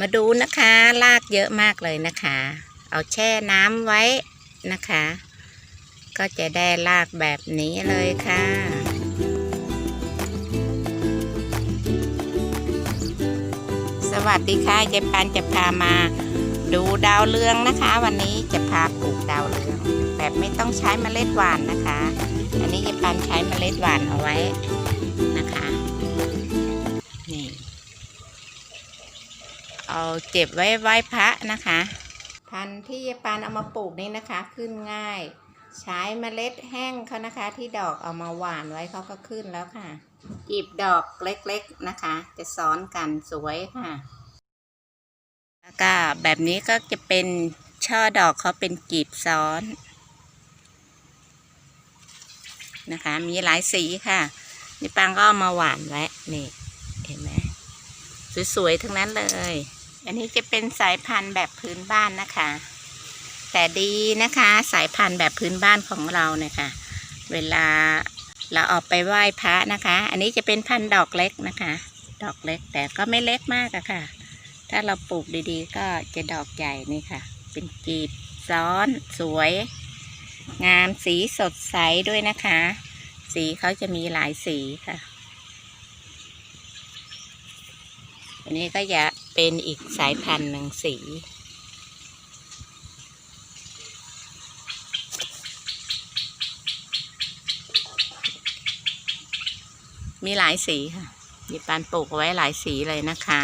มาดูนะคะรากเยอะมากเลยนะคะ เอาแช่น้ำไว้นะคะ ก็จะได้รากแบบนี้เลยค่ะ สวัสดีค่ะเจปันจะพามาดูดาวเรืองนะคะ วันนี้จะพาปลูกดาวเรือง แบบไม่ต้องใช้เมล็ดหวานนะคะ อันนี้เจปันใช้เมล็ดหวานเอาไว้นะคะ เอาเก็บไว้ไหว้พระนะคะ พันธุ์ที่ยายปานเอามาปลูกนี่นะคะ ขึ้นง่าย ใช้เมล็ดแห้งเขานะคะ ที่ดอกเอามาหว่านไว้เขาก็ขึ้นแล้วค่ะกีบดอกเล็กๆนะคะ จะซ้อนกันสวยค่ะ แล้วก็แบบนี้ก็จะเป็นช่อดอกเขาเป็นกีบซ้อนนะคะ มีหลายสีค่ะนี่ปางก็เอามาหว่านไว้นี่เห็นไหมสวยๆทั้งนั้นเลย อันนี้จะเป็นสายพันธุ์แบบพื้นบ้านนะคะ แต่ดีนะคะสายพันธุ์แบบพื้นบ้านของเราเนี่ยค่ะ เวลาเราออกไปไหว้พระนะคะ อันนี้จะเป็นพันธุ์ดอกเล็กนะคะ ดอกเล็กแต่ก็ไม่เล็กมากอะค่ะ ถ้าเราปลูกดีๆ ก็จะดอกใหญ่นี่ค่ะ เป็นกีบซ้อนสวย งามสีสดใสด้วยนะคะ สีเขาจะมีหลายสีค่ะ อันนี้ก็จะ เป็นอีกสายพันธุ์หนึ่งสี มีหลายสีค่ะมีปานปลูกไว้หลายสีเลยนะคะ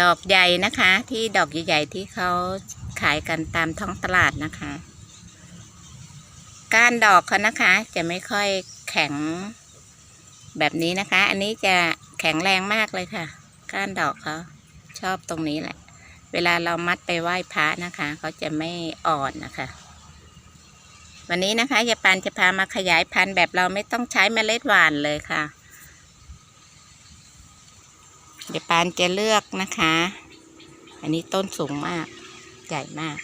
ดอกใหญ่นะคะ ที่ดอกใหญ่ๆที่เขาขายกันตามท้องตลาดนะคะ ก้านดอกเขานะคะ จะไม่ค่อยแข็งแบบนี้นะคะ อันนี้จะแข็งแรงมากเลยค่ะ ก้านดอกเขาชอบตรงนี้แหละ เวลาเรามัดไปไหว้พระนะคะเขาจะไม่อ่อนนะคะ วันนี้นะคะยายปานจะพามาขยายพันธุ์แบบเราไม่ต้องใช้เมล็ดหวานเลยค่ะยายปานจะเลือกนะคะ อันนี้ต้นสูงมาก ใหญ่มาก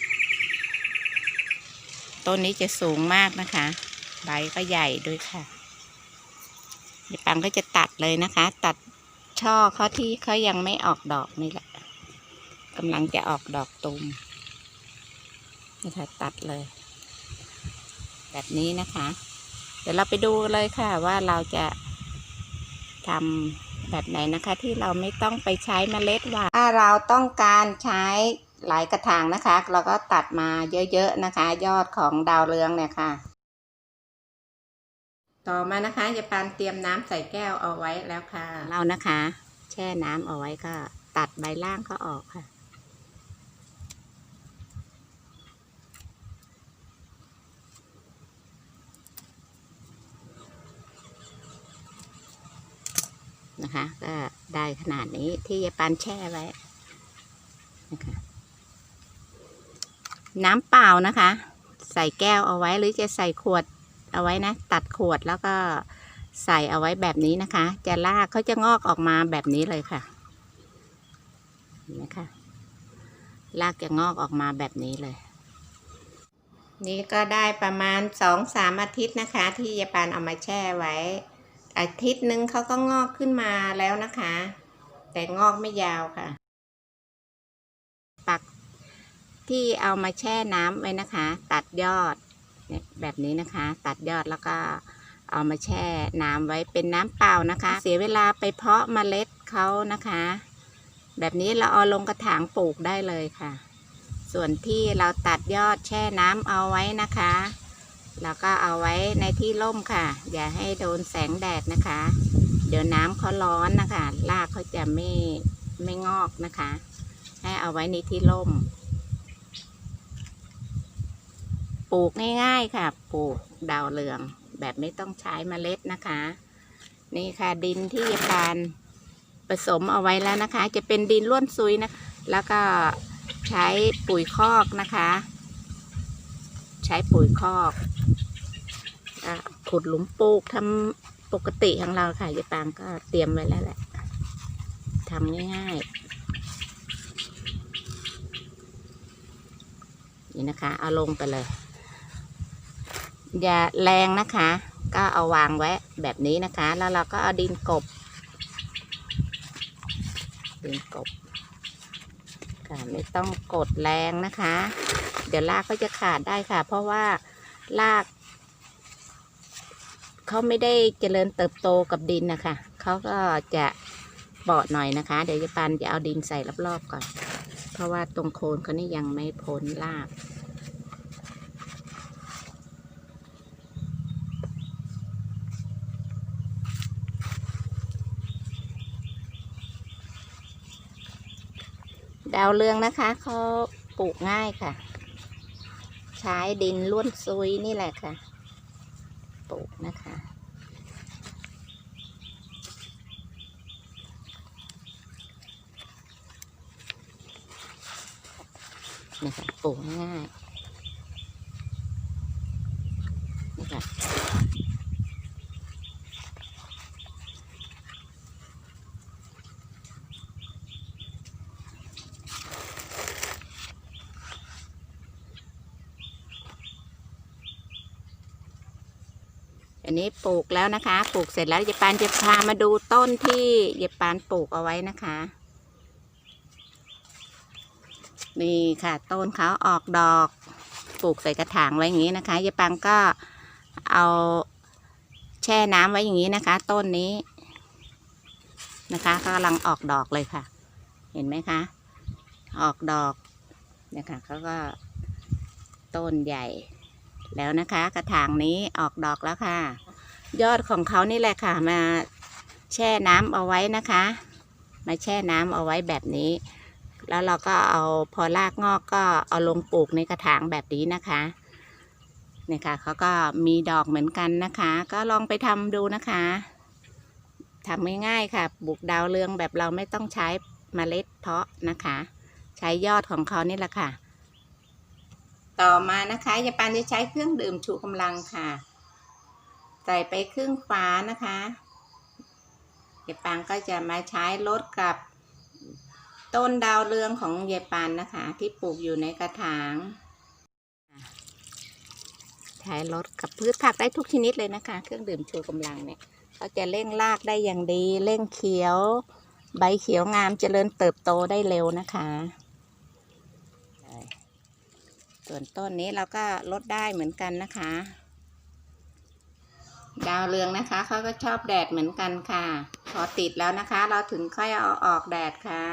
ต้นนี้จะสูงมากนะคะ ใบก็ใหญ่ด้วยค่ะยายปังก็จะตัดเลยนะคะ ตัดช่อเขาที่เขายังไม่ออกดอกนี่แหละกำลังจะออกดอกตูมนะคะตัดเลย แบบนี้นะคะ เดี๋ยวเราไปดูเลยค่ะว่าเราจะทำแบบไหนนะคะ ที่เราไม่ต้องไปใช้เมล็ดหวาถ้าเราต้องการใช้ หลายกระถางนะคะ เราก็ตัดมาเยอะๆนะคะ ยอดของดาวเรืองเนี่ยค่ะ ต่อมานะคะยายปานเตรียมน้ำใส่แก้วเอาไว้แล้วค่ะ เรานะคะ แช่น้ำเอาไว้ก็ตัดใบล่างก็ออกค่ะนะคะก็ได้ขนาดนี้ที่ยายปานแช่ไว้นะคะ น้ำเปล่านะคะ ใส่แก้วเอาไว้หรือจะใส่ขวดเอาไว้นะ ตัดขวดแล้วก็ใส่เอาไว้แบบนี้นะคะ จะลากเขาจะงอกออกมาแบบนี้เลยค่ะเห็นไหมคะลากจะงอกออกมาแบบนี้เลย นี่ก็ได้ประมาณสองสามอาทิตย์นะคะ ที่ยายปานเอามาแช่ไว้ อาทิตย์หนึ่งเขาก็งอกขึ้นมาแล้วนะคะ แต่งอกไม่ยาวค่ะ ปัก ที่เอามาแช่น้ำไว้นะคะ ตัดยอดเนี่ยแบบนี้นะคะ ตัดยอดแล้วก็เอามาแช่น้ำไว้เป็นน้ำเปล่านะคะ เสียเวลาไปเพาะเมล็ดเขานะคะ แบบนี้เราเอาลงกระถางปลูกได้เลยค่ะ ส่วนที่เราตัดยอดแช่น้ำเอาไว้นะคะแล้วก็เอาไว้ในที่ร่มค่ะ อย่าให้โดนแสงแดดนะคะ เดี๋ยวน้ำเขาร้อนนะคะรากเขาจะไม่ไม่งอกนะคะ ให้เอาไว้ในที่ร่ม ปลูกง่ายๆค่ะ ปลูกดาวเรือง แบบไม่ต้องใช้เมล็ดนะคะ นี่ค่ะดินที่ยายปานผสมเอาไว้แล้วนะคะ จะเป็นดินล้วนซุยนะ แล้วก็ใช้ปุ๋ยคอกนะคะ ใช้ปุ๋ยคอกอขุดหลุมปลูกทำปกติของเราค่ะยายปางก็เตรียมไว้แล้วแหละทำง่ายๆ นี่นะคะ เอาลงไปเลย อย่าแรงนะคะ ก็เอาวางไว้แบบนี้นะคะ แล้วเราก็เอาดินกบ ดินกบค่ะไม่ต้องกดแรงนะคะ เดี๋ยวรากก็จะขาดได้ค่ะ เพราะว่ารากเขาไม่ได้เจริญเติบโตกับดินนะคะเขาก็จะเบาะหน่อยนะคะ เดี๋ยวจะปันจะเอาดินใส่รอบๆก่อน เพราะว่าตรงโคนเขานี่ยังไม่พ้นราก ดาวเรืองนะคะเขาปลูกง่ายค่ะ ใช้ดินล้วนซุยนี่แหละค่ะ ปลูกนะคะ นะคะปลูกง่าย อันนี้ปลูกแล้วนะคะ ปลูกเสร็จแล้วยายปานจะพามาดูต้นที่ยายปานปลูกเอาไว้นะคะ นี่ค่ะต้นเขาออกดอกปลูกใส่กระถางไว้อย่างนี้นะคะยายปังก็เอาแช่น้ำไว้อย่างนี้นะคะ ต้นนี้นะคะก็กำลังออกดอกเลยค่ะ เห็นไหมคะ ออกดอกนะคะเขาก็ต้นใหญ่ แล้วนะคะ กระถางนี้ออกดอกแล้วค่ะ ยอดของเขานี่แหละค่ะ มาแช่น้ำเอาไว้นะคะ มาแช่น้ำเอาไว้แบบนี้ แล้วเราก็เอาพอรากงอกก็เอาลงปลูกในกระถางแบบนี้นะคะเนี่ยค่ะเขาก็มีดอกเหมือนกันนะคะ ก็ลองไปทำดูนะคะทำง่ายๆค่ะปลูกดาวเรืองแบบเราไม่ต้องใช้เมล็ดเพาะนะคะ ใช้ยอดของเขานี่แหละค่ะ ต่อมานะคะยายปานจะใช้เครื่องดื่มชูกำลังค่ะ ใส่ไปครึ่งฟ้านะคะยายปานก็จะมาใช้ลดกับต้นดาวเรืองของยายปานนะคะ ที่ปลูกอยู่ในกระถางใช้รดกับพืชผักได้ทุกชนิดเลยนะคะ เครื่องดื่มชูกำลังเนี่ยเขาจะเร่งรากได้อย่างดีเร่งเขียว ใบเขียวงามเจริญเติบโตได้เร็วนะคะ ส่วนต้นนี้เราก็ลดได้เหมือนกันนะคะ ดาวเรืองนะคะเขาก็ชอบแดดเหมือนกันค่ะ พอติดแล้วนะคะ เราถึงค่อยเอาออกแดดค่ะ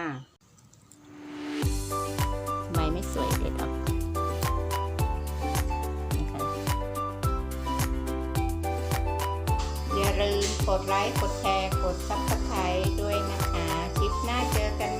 ใบไม่สวยเด็ดออกอย่าลืมกดไลค์ กดแชร์ กดซับสไครต์ด้วยนะคะ คลิปหน้าเจอกัน